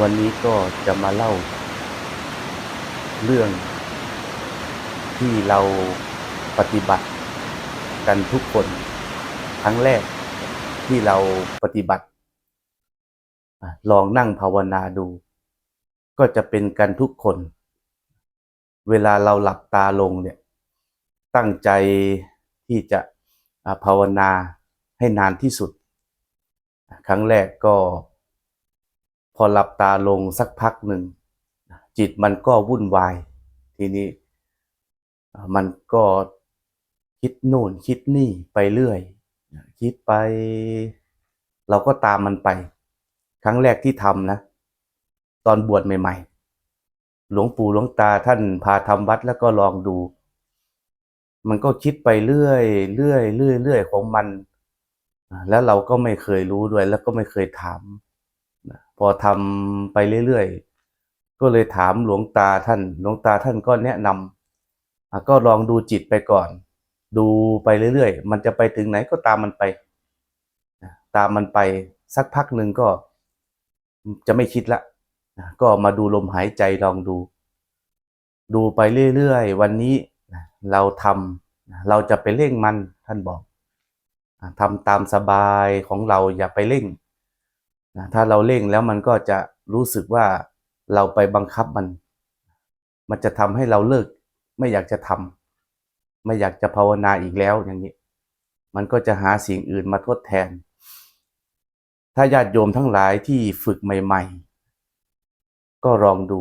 วันนี้ก็จะมาเล่า เรื่องที่เราปฏิบัติกันทุกคนครั้งแรกที่เราปฏิบัติ ลองนั่งภาวนาดู ก็จะเป็นกันทุกคน เวลาเราหลับตาลงเนี่ย ตั้งใจที่จะภาวนาให้นานที่สุด ครั้งแรกก็ พอหลับตาลงสักพักหนึ่ง จิตมันก็วุ่นวาย ทีนี้ มันก็คิดโน่นคิดนี่ไปเรื่อย คิดไป เราก็ตามมันไป ครั้งแรกที่ทำนะ ตอนบวชใหม่ ๆ หลวงปู่หลวงตาท่านพาทำวัดแล้วก็ลองดู มันก็คิดไปเรื่อยเรื่อยเรื่อยเรื่อยของมัน แล้วเราก็ไม่เคยรู้ด้วย แล้วก็ไม่เคยถาม นะพอทำไปเรื่อยๆ ก็เลยถามหลวงตาท่าน หลวงตาท่านก็แนะนำก็ลองดูจิตไปก่อน ดูไปเรื่อยๆ มันจะไปถึงไหนก็ตามมันไป ตามมันไปสักพักหนึ่งก็จะไม่คิดละก็มาดูลมหายใจลองดู ดูไปเรื่อยๆ วันนี้เราทำเราจะไปเร่งมันท่านบอกทำตามสบายของเราอย่าไปเร่ง นะถ้าเราเร่งแล้วมันก็จะรู้สึกว่าเราไปบังคับมัน มันจะทำให้เราเลิก ไม่อยากจะทำไม่อยากจะภาวนาอีกแล้วอย่างนี้ มันก็จะหาสิ่งอื่นมาทดแทน ถ้าญาติโยมทั้งหลายที่ฝึกใหม่ ๆ ก็ลองดู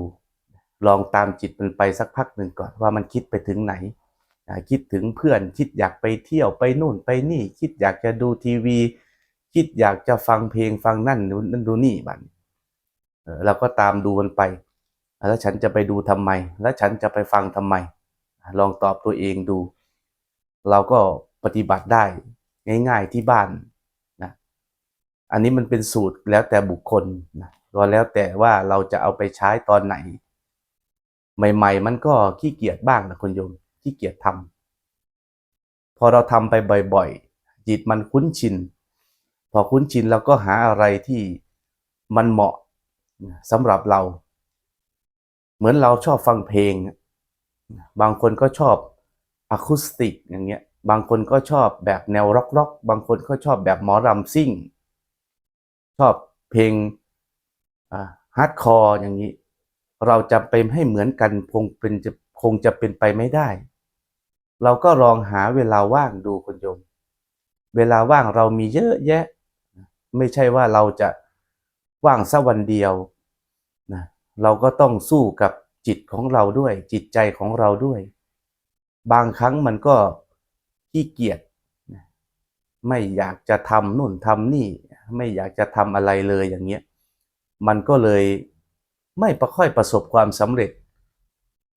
ลองตามจิตมันไปสักพักหนึ่งก่อนว่ามันคิดไปถึงไหน คิดถึงเพื่อน คิดอยากไปเที่ยวไปนู่นไปนี่ คิดอยากจะดูทีวี คิดอยากจะฟังเพลงฟังนั่นดูนั่นดูนี่บัดเราก็ตามดูมันไป แล้วฉันจะไปดูทำไม แล้วฉันจะไปฟังทำไม ลองตอบตัวเองดู เราก็ปฏิบัติได้ง่าย ๆที่บ้านนะอันนี้มันเป็นสูตรแล้วแต่บุคคลนะก็แล้วแต่ว่าเราจะเอาไปใช้ตอนไหน ใหม่ ๆ มันก็ขี้เกียจบ้างนะคุณโยมขี้เกียจทำพอเราทำไปบ่อย ๆ จิตมันคุ้นชิน พอคุ้นชินเราก็หาอะไรที่มันเหมาะสำหรับเรา เหมือนเราชอบฟังเพลง บางคนก็ชอบอะคูสติกอย่างเงี้ย บางคนก็ชอบแบบแนวร็อกร็อกบางคนก็ชอบแบบหมอรำซิ่ง ชอบเพลงฮาร์ดคอร์อย่างนี้ เราจะไปให้เหมือนกันคงเป็นจะคงจะเป็นไปไม่ได้ เราก็ลองหาเวลาว่างดูคุณโยม เวลาว่างเรามีเยอะแยะ ไม่ใช่ว่าเราจะว่างสักวันเดียวนะเราก็ต้องสู้กับจิตของเราด้วย จิตใจของเราด้วย บางครั้งมันก็ขี้เกียจนะไม่อยากจะทำนู่นทำนี่ ไม่อยากจะทำอะไรเลยอย่างเงี้ยมันก็เลยไม่ประค่อยประสบความสำเร็จ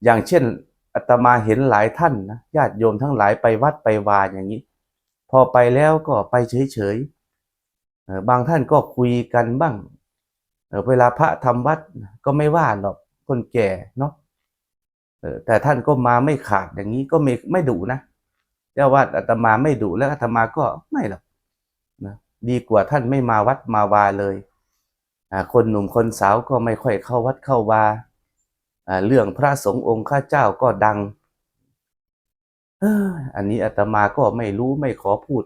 อย่างเช่นอาตมาเห็นหลายท่านนะญาติโยมทั้งหลายไปวัดไปวาอย่างนี้ พอไปแล้วก็ไปเฉยๆ บางท่านก็คุยกันบ้าง เวลาพระทำวัดก็ไม่ว่าหรอกคนแก่เนาะแต่ท่านก็มาไม่ขาดอย่างนี้ก็ไม่ไม่ดุนะเจ้าวัดอาตมาไม่ดุแล้วอาตมาก็ไม่หรอกนะดีกว่าท่านไม่มาวัดมาวาเลย คนหนุ่มคนสาวก็ไม่ค่อยเข้าวัดเข้าวาอ่าเรื่องพระสงฆ์องค์ข้าเจ้าก็ดังอันนี้อาตมาก็ไม่รู้ไม่ขอพูด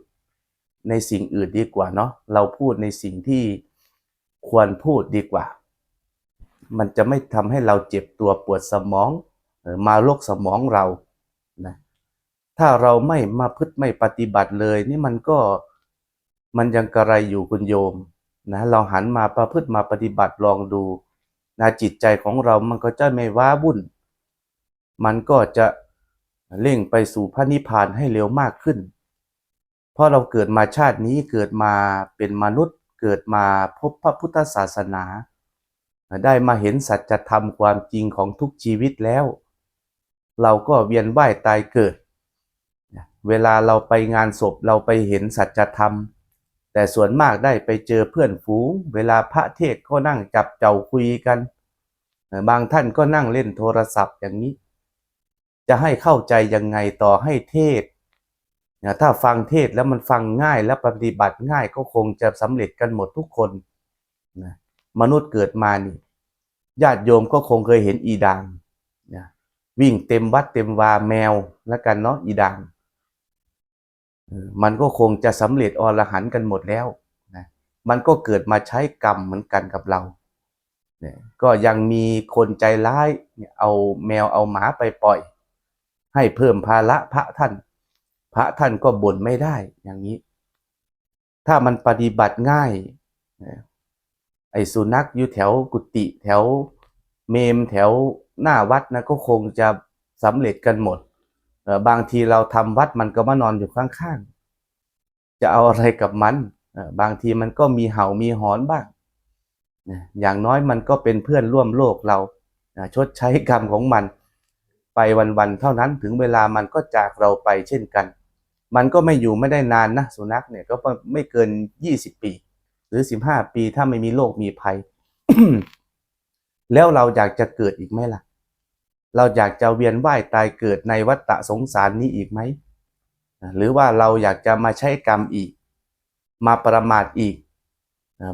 ในสิ่งอื่นดีกว่าเนาะเราพูดในสิ่งที่ควรพูดดีกว่า มันจะไม่ทำให้เราเจ็บตัวปวดสมองมาโรคสมองเรานะถ้าเราไม่มาพึ่ไม่ปฏิบัติเลย นี่มันก็มันยังกระไรอยู่คุณโยมนะเราหันมาประพฤติมาปฏิบัติลองดูนะจิตใจของเรามันก็จะไม่ว้าวุ่น มันก็จะเร่งไปสู่พระนิพพานให้เร็วมากขึ้น เพราะเราเกิดมาชาตินี้เกิดมาเป็นมนุษย์ เกิดมาพบพระพุทธศาสนา ได้มาเห็นสัจธรรมความจริงของทุกชีวิตแล้ว เราก็เวียนว่ายตายเกิด เวลาเราไปงานศพเราไปเห็นสัจธรรม แต่ส่วนมากได้ไปเจอเพื่อนฝูง เวลาพระเทศก็นั่งจับเจ้าคุยกัน บางท่านก็นั่งเล่นโทรศัพท์อย่างนี้ จะให้เข้าใจยังไงต่อให้เทศ นะถ้าฟังเทศแล้วมันฟังง่ายและปฏิบัติง่ายก็คงจะสำเร็จกันหมดทุกคนนะมนุษย์เกิดมานี่ญาติโยมก็คงเคยเห็นอีดางนะวิ่งเต็มวัดเต็มวาแมวแล้วกันเนาะอีดางมันก็คงจะสำเร็จอรหันกันหมดแล้วนะมันก็เกิดมาใช้กรรมเหมือนกันกับเราเนี่ยก็ยังมีคนใจร้ายเอาแมวเอาหมาไปปล่อย ให้เพิ่มภาระพระท่าน พระท่านก็บ่นไม่ได้อย่างนี้ ถ้ามันปฏิบัติง่าย ไอ้สุนัขอยู่แถวกุฏิแถวเมมแถวหน้าวัดนะก็คงจะสำเร็จกันหมด บางทีเราทำวัดมันก็มานอนอยู่ข้างๆ จะเอาอะไรกับมัน บางทีมันก็มีเห่ามีหอนบ้าง อย่างน้อยมันก็เป็นเพื่อนร่วมโลกเรา ชดใช้กรรมของมัน ไปวันๆเท่านั้นถึงเวลามันก็จากเราไปเช่นกัน มันก็ไม่อยู่ไม่ได้นานนะสุนัขเนี่ยก็ไม่เกิน20ปี หรือ15ปีถ้าไม่มีโรคมีภัย แล้วเราอยากจะเกิดอีกไหมล่ะ เราอยากจะเวียนว่ายตายเกิดในวัฏฏะสงสารนี้อีกไหมหรือว่าเราอยากจะมาใช้กรรมอีก มาประมาทอีก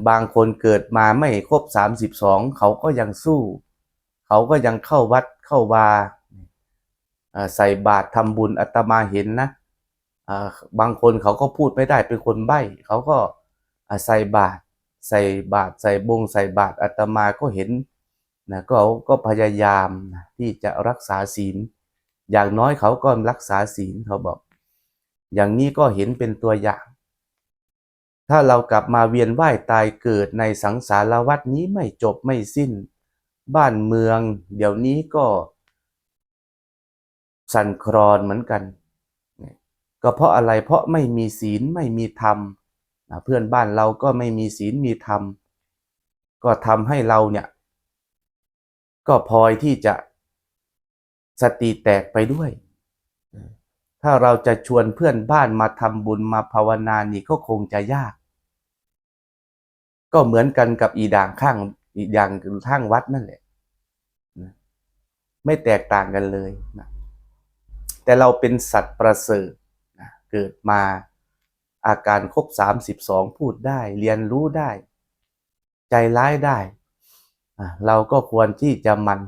บางคนเกิดมาไม่ครบ 32 เขาก็ยังสู้ เขาก็ยังเข้าวัดเข้าวาใส่บาตรทำบุญอาตมาเห็นนะ บางคนเขาก็พูดไม่ได้เป็นคนใบ้เขาก็ใส่บาตรใส่บาตรใส่บงใส่บาตรอาตมาก็เห็นนะก็ก็พยายามที่จะรักษาศีล อย่างน้อยเขาก็รักษาศีลเขาบอก อย่างนี้ก็เห็นเป็นตัวอย่าง ถ้าเรากลับมาเวียนว่ายตายเกิดในสังสารวัฏนี้ไม่จบไม่สิ้น บ้านเมือง เดี๋ยวนี้ก็ สั่นคลอนเหมือนกัน ก็เพราะอะไรเพราะไม่มีศีลไม่มีธรรมเพื่อนบ้านเราก็ไม่มีศีลมีธรรม ก็ทำให้เราเนี่ย ก็พลอยที่จะสติแตกไปด้วย ถ้าเราจะชวนเพื่อนบ้านมาทำบุญมาภาวนานี่ก็คงจะยาก ก็เหมือนกันกับอีด่างข้างอีด่างข้างวัดนั่นแหละไม่แตกต่างกันเลยนะแต่เราเป็นสัตว์ประเสริฐ เกิดมาอาการครบ 32 พูดได้เรียนรู้ได้ ใจร้ายได้ เราก็ควรที่จะมัน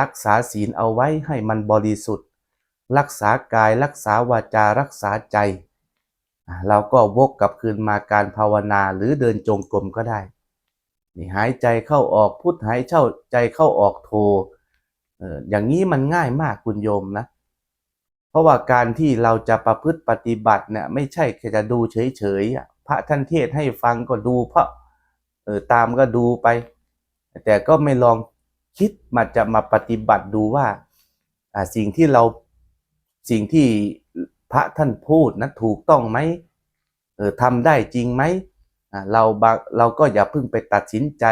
รักษาศีลเอาไว้ให้มันบริสุทธิ์ รักษากายรักษาวาจารักษาใจ เราก็วกกลับคืนมาการภาวนาหรือเดินจงกรมก็ได้นี่หายใจเข้าออกพุทหายเช่าใจเข้าออกโทเอออย่างนี้มันง่ายมากคุณโยมนะ เพราะว่าการที่เราจะประพฤติปฏิบัติเนี่ยไม่ใช่แค่จะดูเฉยๆพระท่านเทศให้ฟังก็ดูเพราะเออตามก็ดูไป แต่ก็ไม่ลองคิดมาจะมาปฏิบัติดูว่าสิ่งที่เราสิ่งที่พระท่านพูดนะถูกต้องไหมเออทำได้จริงไหมเราเราก็อย่าเพิ่งไปตัดสินใจ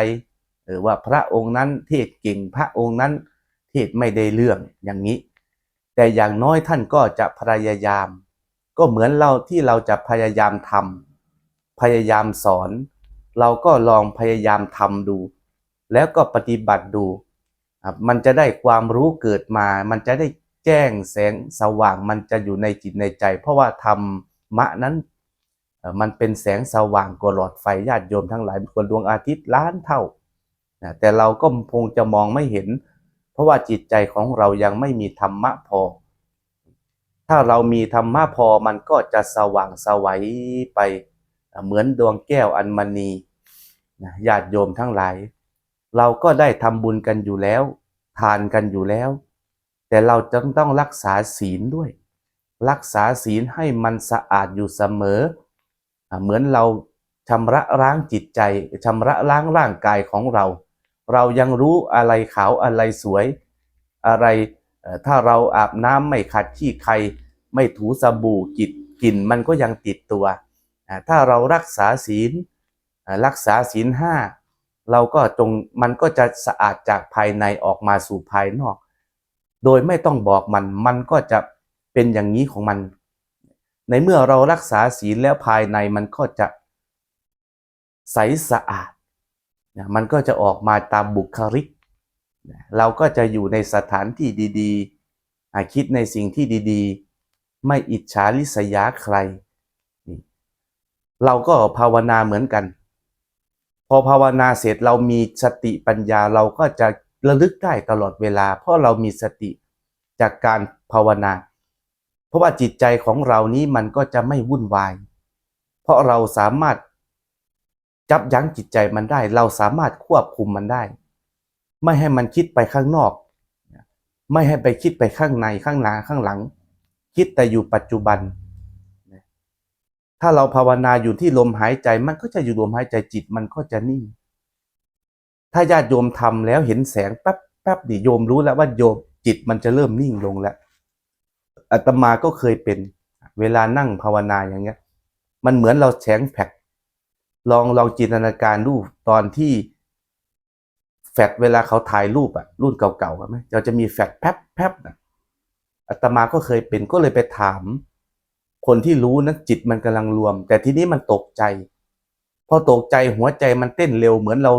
ว่าพระองค์นั้นเทศเก่งพระองค์นั้นเทศไม่ได้เรื่องอย่างนี้ แต่อย่างน้อยท่านก็จะพยายาม ก็เหมือนเราที่เราจะพยายามทำพยายามสอน เราก็ลองพยายามทำดู แล้วก็ปฏิบัติดู มันจะได้ความรู้เกิดมา มันจะได้แจ้งแสงสว่างมันจะอยู่ในจิตในใจ เพราะว่าธรรมะนั้นมันเป็นแสงสว่างกว่าหลอดไฟญาติโยมทั้งหลายกว่าดวงอาทิตย์ล้านเท่า แต่เราก็คงจะมองไม่เห็น ราะว่าจิตใจของเรายังไม่มีธรรมะพอ ถ้าเรามีธรรมะพอมันก็จะสว่างสวัยไปเหมือนดวงแก้วอัญมณีญาติโยมทั้งหลาย เราก็ได้ทำบุญกันอยู่แล้ว ทานกันอยู่แล้ว แต่เราจะต้องรักษาศีลด้วย รักษาศีลให้มันสะอาดอยู่เสมอ เหมือนเราชำระล้างจิตใจชำระล้างร่างกายของเรา เรายังรู้อะไรขาวอะไรสวย อะไรถ้าเราอาบน้ำไม่ขัดขี้ใคร ไม่ถูสบู่จิตกลิ่นมันก็ยังติดตัว ถ้าเรารักษาศีลรักษาศีลห้าเราก็จงมันก็จะสะอาดจากภายในออกมาสู่ภายนอก โดยไม่ต้องบอกมัน มันก็จะเป็นอย่างนี้ของมัน ในเมื่อเรารักษาศีลแล้วภายในมันก็จะใสสะอาด มันก็จะออกมาตามบุคลิกเราก็จะอยู่ในสถานที่ดีๆ คิดในสิ่งที่ดีๆ ไม่อิจฉาริษยาใคร เราก็ภาวนาเหมือนกัน พอภาวนาเสร็จเรามีสติปัญญาเราก็จะระลึกได้ตลอดเวลา เพราะเรามีสติจากการภาวนา เพราะว่าจิตใจของเรานี้มันก็จะไม่วุ่นวาย เพราะเราสามารถ จับยั้งจิตใจมันได้ เราสามารถควบคุมมันได้ ไม่ให้มันคิดไปข้างนอก ไม่ให้ไปคิดไปข้างในข้างหน้าข้างหลัง คิดแต่อยู่ปัจจุบัน ถ้าเราภาวนาอยู่ที่ลมหายใจมันก็จะอยู่ลมหายใจจิตมันก็จะนิ่ง ถ้าญาติโยมทำแล้วเห็นแสงแป๊บแป๊บดิโยมรู้แล้วว่าโยมจิตมันจะเริ่มนิ่งลงแล้วอาตมาก็เคยเป็นเวลานั่งภาวนาอย่างเงี้ย มันเหมือนเราแสงแผด ลองลองจินตนาการรูปตอนที่แฟลชเวลาเขาถ่ายรูปอะรุ่นเก่าๆกันไหมเราจะมีแฟลชแป๊บแป๊บนะอาตมาก็เคยเป็นก็เลยไปถาม คนที่รู้นั้นจิตมันกำลังรวม แต่ทีนี้มันตกใจพอตกใจหัวใจมันเต้นเร็วเหมือนเรา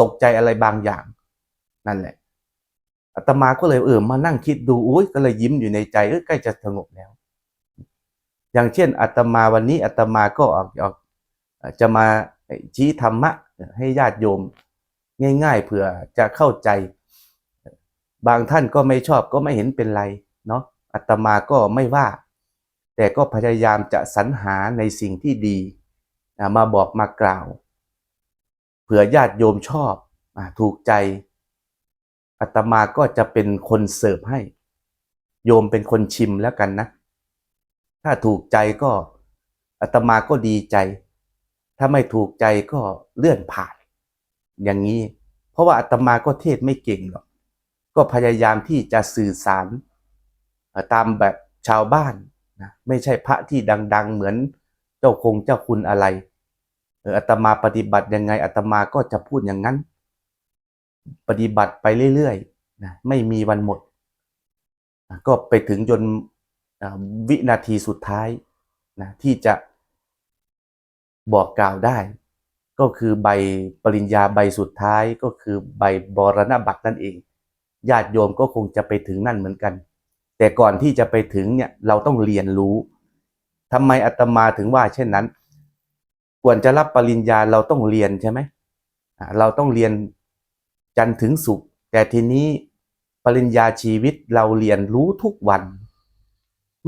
ตกใจอะไรบางอย่าง นั่นแหละอาตมาก็เลยเออมานั่งคิดดูอุ้ยก็เลยยิ้มอยู่ในใจเออใกล้จะสงบแล้ว อย่างเช่นอาตมาวันนี้อาตมาก็ออกออก จะมาชี้ธรรมะให้ญาติโยมง่าย ๆ เผื่อจะเข้าใจ บางท่านก็ไม่ชอบก็ไม่เห็นเป็นไรเนาะอาตมาก็ไม่ว่า แต่ก็พยายามจะสรรหาในสิ่งที่ดี มาบอกมากล่าว เผื่อญาติโยมชอบถูกใจอาตมาก็จะเป็นคนเสิร์ฟให้ โยมเป็นคนชิมแล้วกันนะ ถ้าถูกใจก็อาตมาก็ดีใจ ถ้าไม่ถูกใจก็เลื่อนผ่าน อย่างนี้ เพราะว่าอาตมาก็เทศไม่เก่งหรอกก็พยายามที่จะสื่อสารตามแบบชาวบ้านนะไม่ใช่พระที่ดัง ๆ เหมือนเจ้าคงเจ้าคุณอะไรเอออาตมาปฏิบัติยังไงอาตมาก็จะพูดอย่างนั้น ปฏิบัติไปเรื่อยๆนะไม่มีวันหมด ก็ไปถึงจนวินาทีสุดท้ายนะที่จะ บอกกล่าวได้ ก็คือใบปริญญาใบสุดท้ายก็คือใบบรณบัตรนั่นเอง ญาติโยมก็คงจะไปถึงนั่นเหมือนกัน แต่ก่อนที่จะไปถึงเนี่ยเราต้องเรียนรู้ทำไมอาตมาถึงว่า เช่นนั้นควรจะรับปริญญาเราต้องเรียนใช่ไหมเราต้องเรียนจันถึงศุกร์แต่ทีนี้ปริญญาชีวิตเราเรียนรู้ทุกวัน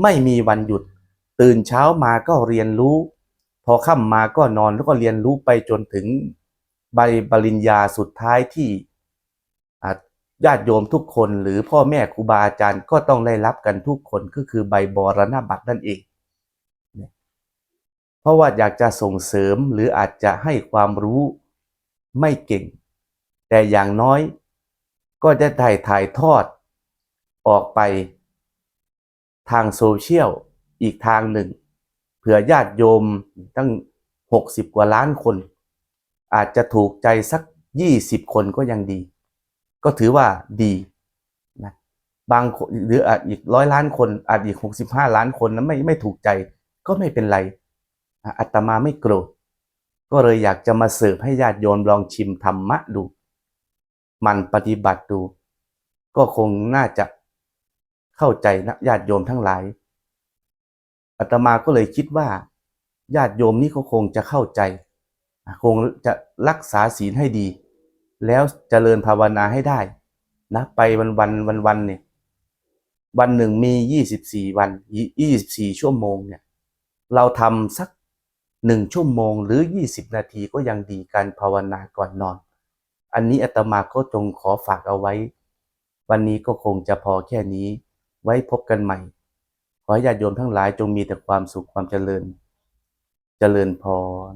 ไม่มีวันหยุด ตื่นเช้ามาก็เรียนรู้ พอค่ำมาก็นอนแล้วก็เรียนรู้ไปจนถึงใบปริญญาสุดท้ายที่ญาติโยมทุกคนหรือพ่อแม่ครูบาอาจารย์ก็ต้องได้รับกันทุกคนก็คือใบบรณบัตรนั่นเอง เพราะว่าอยากจะส่งเสริมหรืออาจจะให้ความรู้ไม่เก่ง แต่อย่างน้อยก็จะถ่ายถ่ายทอดออกไปทางโซเชียลอีกทางหนึ่ง ผื่อญาติโยมตั้ง 60 กว่าล้านคน อาจจะถูกใจสัก 20 คนก็ยังดี ก็ถือว่าดีนะบางหรืออาจอีกร้อยล้านคน อาจอีก 65 ล้านคนนั้นไม่ไม่ถูกใจก็ไม่เป็นไรอาตมาไม่โกรธก็เลยอยากจะมาเสิร์ฟให้ญาติโยมลองชิมธรรมะดู มันปฏิบัติดู ก็คงน่าจะเข้าใจนะญาติโยมทั้งหลาย อาตมาก็เลยคิดว่าญาติโยมนี่ก็คงจะเข้าใจ คงจะรักษาศีลให้ดี แล้วเจริญภาวนาให้ได้นะไปวันวันวันวันเนี่ยวันหนึ่งมียี่สิบสี่วันยี่สิบสี่ชั่วโมงเนี่ยเราทำสักหนึ่งชั่วโมงหรือยี่สิบนาทีก็ยังดีการภาวนาก่อนนอน อันนี้อาตมาก็จงขอฝากเอาไว้ วันนี้ก็คงจะพอแค่นี้ ไว้พบกันใหม่ ขอให้ญาติโยมทั้งหลายจงมีแต่ความสุขความเจริญ เจริญพร